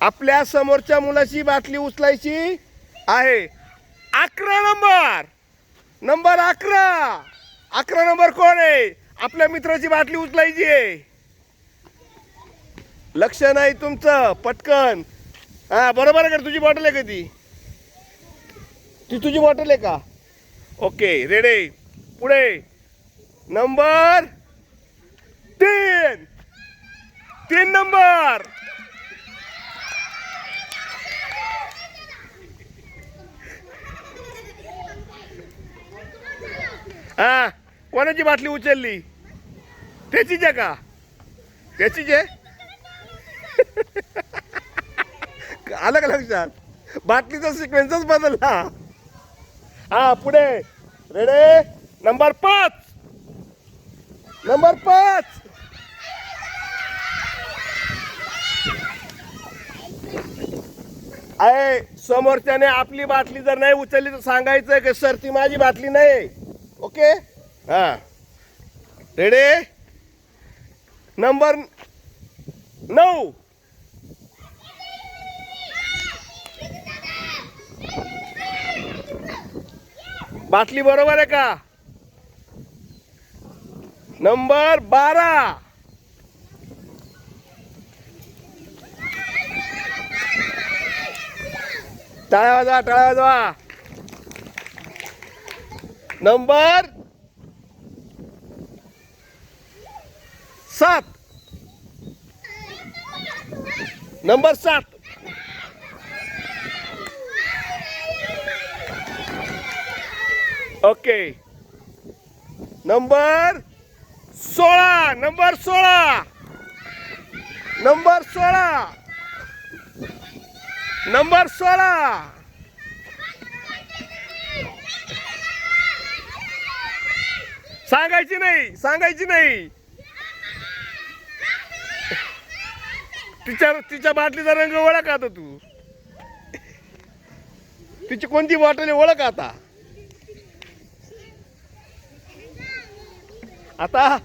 आपल्या समोरच्या मुलाची बाटली उचलायची आहे. अकरा नंबर. नंबर अकरा. अकरा नंबर कोण आहे? आपल्या मित्राची बाटली उचलायची आहे. लक्ष नाही तुमचं पटकन. हा बरोबर आहे का तुझी बॉटल आहे का ती? ती तुझी बॉटल आहे का? ओके रेडे पुढे. नंबर तीन. तीन नंबर. हा कोणाची बाटली उचलली? त्याचीच आहे का? त्याचीच आहे? आलं का लक्षात? बाटलीचा सिक्वेन्सच बदलला. हा पुढे. रेडे नंबर पाच. नंबर पाच. आहे समोरच्याने आपली बाटली जर नाही उचलली तर सांगायचं की सर ती माझी बाटली नाही ओके? हा. रेडे नंबर नऊ. बाटली बरोबर आहे का? नंबर बारा. टाळ्या वाजवा टाळ्या वाजवा. नंबर सात नंबर सात ओके नंबर सोळा नंबर सोळा नंबर सोळा नंबर सोळा सांगायची नाही सांगायची नाही. तिच्या तिच्या बाटलीचा रंग ओळख आता तू? तिची कोणती बॉटल आहे ओळख आता? आता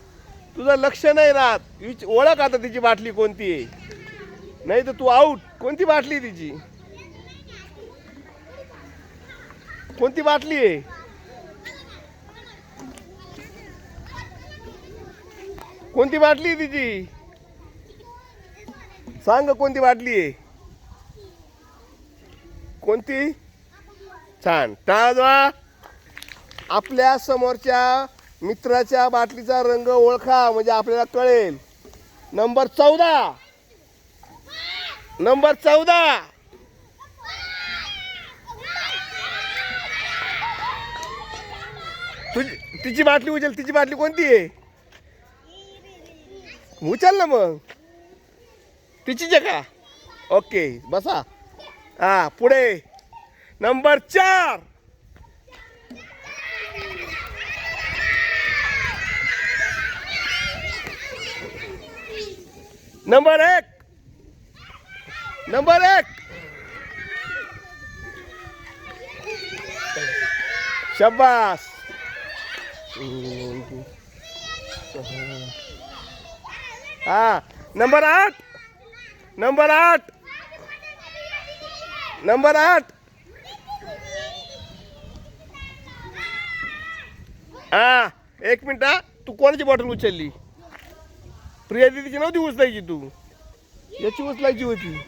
तुझं लक्ष नाही राहत. ओळख आता तिची बाटली कोणती आहे? नाही तर तू आऊट कोणती बाटली आहे तिची? कोणती बाटली आहे? कोणती बाटली आहे तिची? सांग कोणती बाटली आहे? कोणती? छान. टाळा आपल्या समोरच्या मित्राच्या बाटलीचा रंग ओळखा म्हणजे आपल्याला कळेल. नंबर चौदा. नंबर चौदा. तुझी तिची बाटली उचल तिची बाटली कोणती आहे? उचल ना मग. तिचीच आहे का? ओके बसा. हा पुढे. नंबर चार. नंबर एक. नंबर एक. शब्बास हा. नंबर आठ. नंबर आठ. नंबर आठ. हा. एक मिनिट हा. तू कोणाची बॉटल उचलली? प्रिया दिदीची नव्हती उचलायची तू. याची उचलायची होती.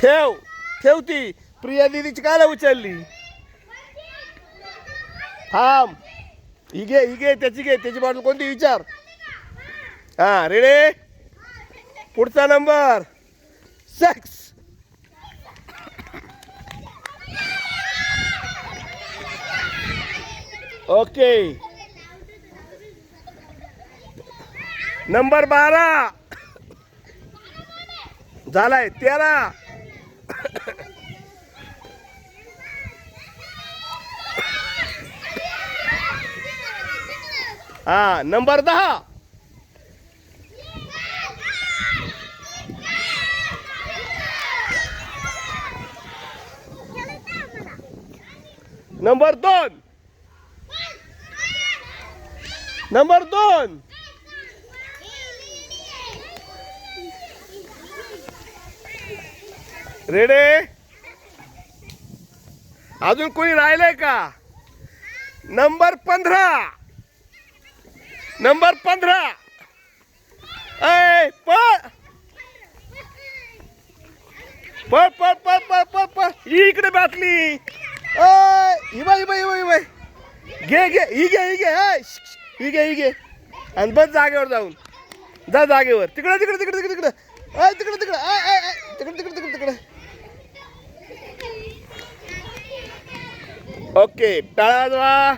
ठेव. ठेव ती. प्रिया दिदीची कायला उचलली? थांब. ही घे ही घे त्याची घे त्याची बॉटल कोणती विचार. हा रेडे पुढचा नंबर सिक्स ओके नंबर बारा. झालाय तेरा. हा नंबर दहा. नंबर दोन. नंबर दोन. रेडे अजून कोणी राहिलंय का? नंबर पंधरा. नंबर पंधरा. ऐ पळ. पळ पळ पळ पळ पळ ही इकडे बाटली अय हिबा हिबा हिबा बाई घे घे ही घे ही घे ऐ, ही घे ही घे. आणि बस जागेवर जाऊन. जा जागेवर. तिकडे तिकडे तिकडे तिकडे तिकडे. ऐ तिकडे तिकडे. आय आय आय तिकडे तिकडे तिकडे तिकडे. ओके टाळा